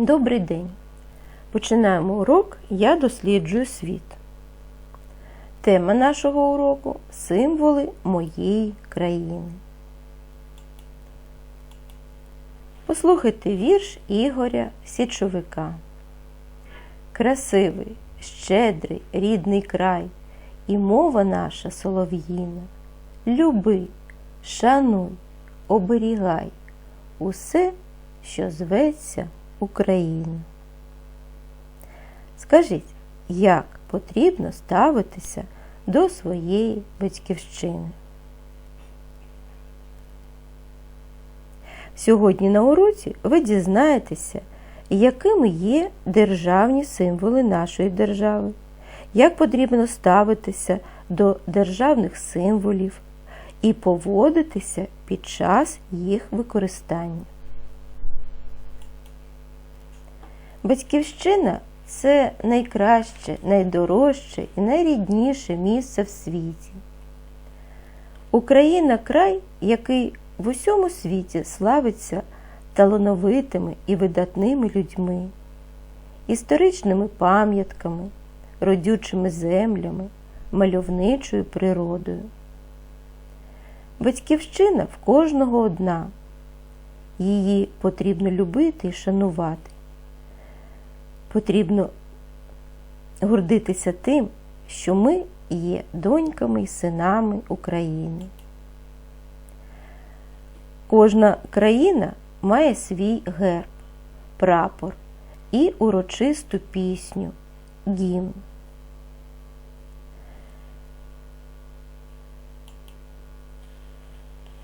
Добрий день! Починаємо урок Я досліджую світ. Тема нашого уроку символи моєї країни. Послухайте вірш Ігоря Січовика. Красивий, щедрий, рідний край, і мова наша солов'їна. Люби, шануй, оберігай усе, що зветься Україна. Скажіть, як потрібно ставитися до своєї батьківщини? Сьогодні на уроці ви дізнаєтеся, якими є державні символи нашої держави, як потрібно ставитися до державних символів і поводитися під час їх використання. Батьківщина це найкраще, найдорожче і найрідніше місце в світі. Україна край, який в усьому світі славиться талановитими і видатними людьми, історичними пам'ятками, родючими землями, мальовничою природою. Батьківщина в кожного одна. Її потрібно любити і шанувати. Потрібно гордитися тим, що ми є доньками і синами України. Кожна країна має свій герб, прапор і урочисту пісню, гімн.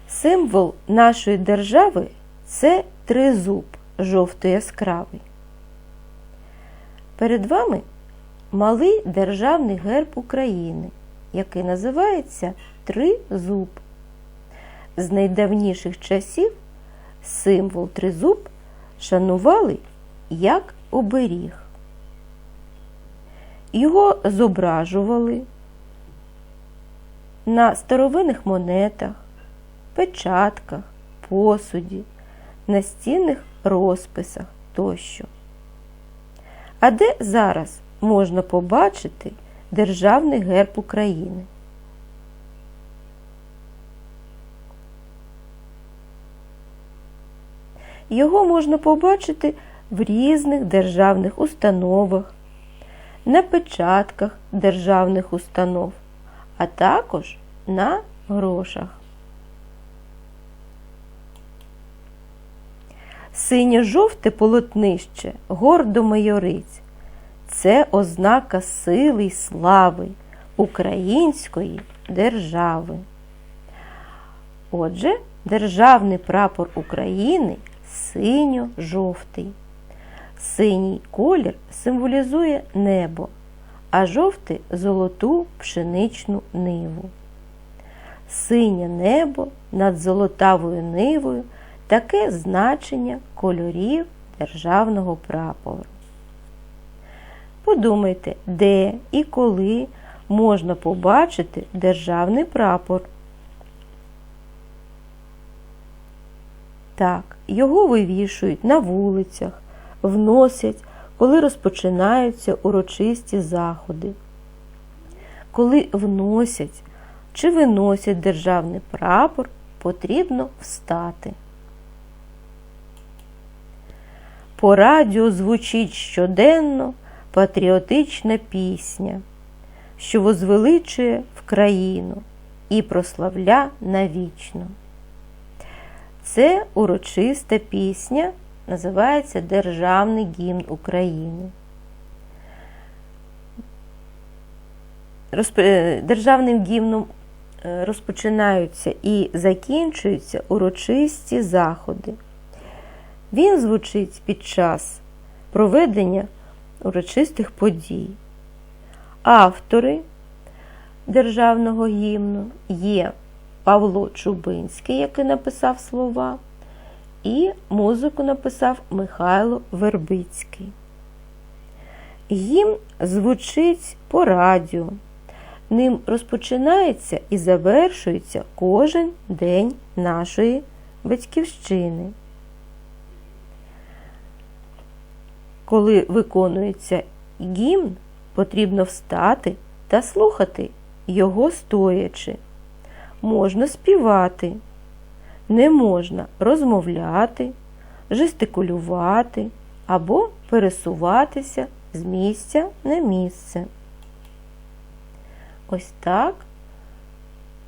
Символ нашої держави це тризуб жовто-яскравий. Перед вами малий державний герб України, який називається Тризуб. З найдавніших часів символ тризуб шанували як оберіг. Його зображували на старовинних монетах, печатках, посуді, настінних розписах тощо. А де зараз можна побачити Державний герб України? Його можна побачити в різних державних установах, на печатках державних установ, а також на грошах. Синьо-жовте полотнище гордо майорить. Це ознака сили й слави української держави. Отже, державний прапор України синьо-жовтий. Синій колір символізує небо, а жовтий золоту пшеничну ниву. Синє небо над золотавою нивою таке значення кольорів державного прапору. Подумайте, де і коли можна побачити державний прапор. Так, його вивішують на вулицях, вносять, коли розпочинаються урочисті заходи. Коли вносять чи виносять державний прапор, потрібно встати. По радіо звучить щоденно патріотична пісня, що возвеличує в країну і прославля навічно. Це урочиста пісня, називається Державний гімн України. Державним гімном розпочинаються і закінчуються урочисті заходи. Він звучить під час проведення урочистих подій. Автори державного гімну є Павло Чубинський, який написав слова, і музику написав Михайло Вербицький. Гімн звучить по радіо. Ним розпочинається і завершується кожен день нашої батьківщини. Коли виконується гімн, потрібно встати та слухати його стоячи. Можна співати, не можна розмовляти, жестикулювати або пересуватися з місця на місце. Ось так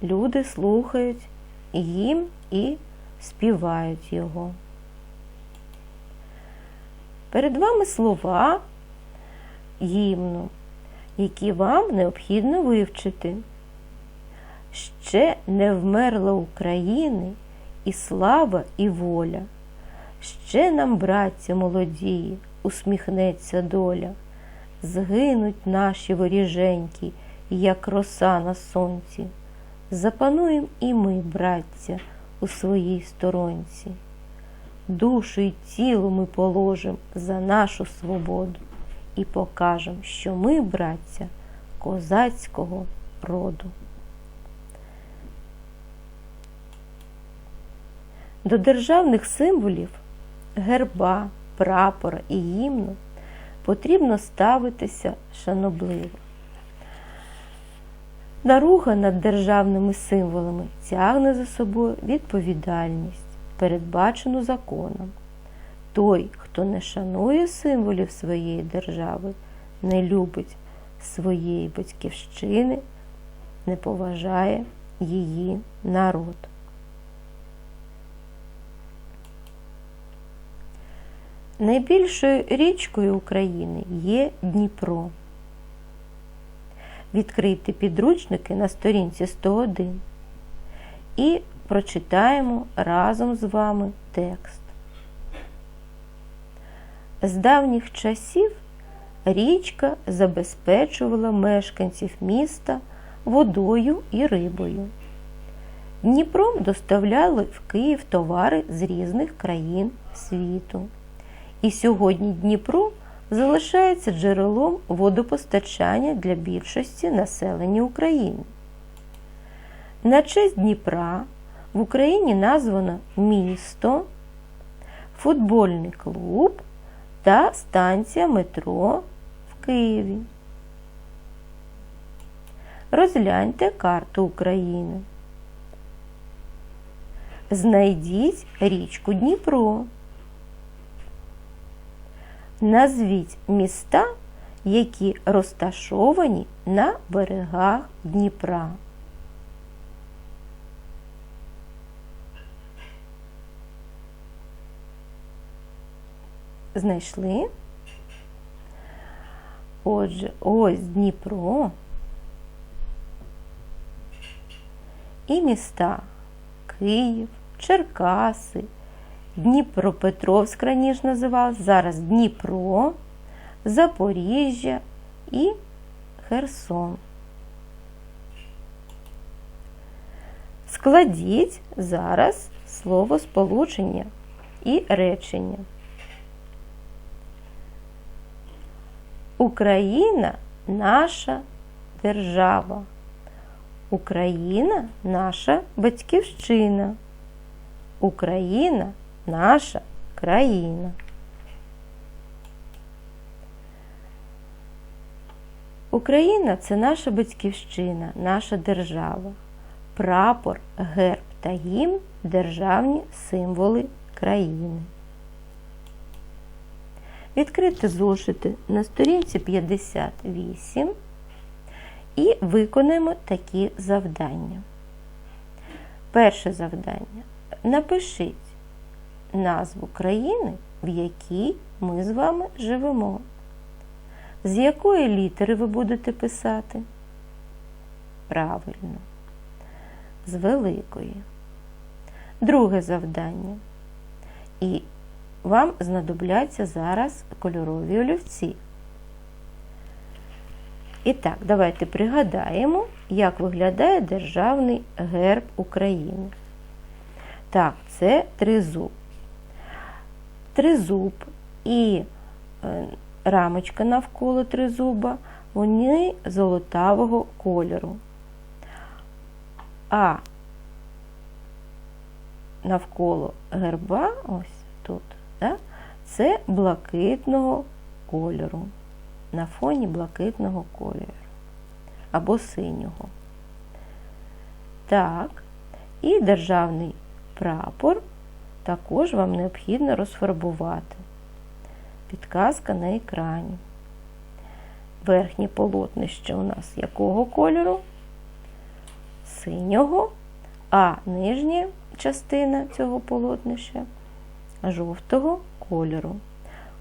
люди слухають гімн і співають його. Перед вами слова гімну, які вам необхідно вивчити. Ще не вмерла України і слава, і воля. Ще нам, браття молодії, усміхнеться доля. Згинуть наші воріженькі, як роса на сонці. Запануєм і ми, браття, у своїй сторонці. Душу й тіло ми положим за нашу свободу і покажем, що ми, браття, козацького роду. До державних символів герба, прапора і гімну потрібно ставитися шанобливо. Наруга над державними символами тягне за собою відповідальність, передбачену законом. Той, хто не шанує символів своєї держави, не любить своєї батьківщини, не поважає її народ. Найбільшою річкою України є Дніпро. Відкрийте підручники на сторінці 101 і прочитаємо разом з вами текст. З давніх часів річка забезпечувала мешканців міста водою і рибою. Дніпром доставляли в Київ товари з різних країн світу. І сьогодні Дніпро залишається джерелом водопостачання для більшості населення України. На честь Дніпра в Україні названо місто, футбольний клуб та станція метро в Києві. Розгляньте карту України. Знайдіть річку Дніпро. Назвіть міста, які розташовані на берегах Дніпра. Знайшли? Отже, ось Дніпро і міста Київ, Черкаси, Дніпропетровськ раніше називався, зараз Дніпро, Запоріжжя і Херсон. Складіть зараз слово сполучення і речення. Україна наша держава. Україна наша батьківщина. Україна наша країна. Україна це наша батьківщина, наша держава. Прапор, герб та гімн державні символи країни. Відкрити зошити на сторінці 58 і виконаємо такі завдання. Перше завдання. Напишіть назву країни, в якій ми з вами живемо. З якої літери ви будете писати? Правильно. З великої. Друге завдання. І вам знадобляться зараз кольорові олівці. І так, давайте пригадаємо, як виглядає державний герб України. Так, це тризуб. Тризуб і е, рамочка навколо тризуба, вони золотавого кольору. А навколо герба, ось тут, да, це блакитного кольору на фоні блакитного кольору або синього. Так, і державний прапор також вам необхідно розфарбувати. Підказка на екрані. Верхнє полотнище у нас якого кольору? Синього, а нижня частина цього полотнища жовтого кольору.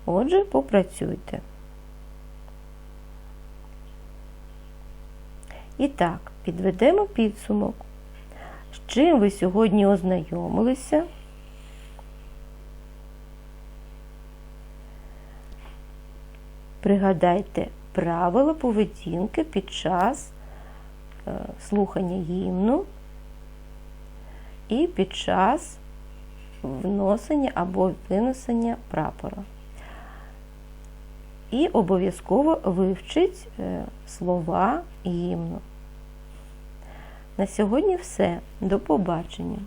Отже, попрацюйте. І так, підведемо підсумок. З чим ви сьогодні ознайомилися? Пригадайте правила поведінки під час е, слухання гімну і під час вносення або винесення прапора. І обов'язково вивчіть е, слова гімну. На сьогодні все. До побачення!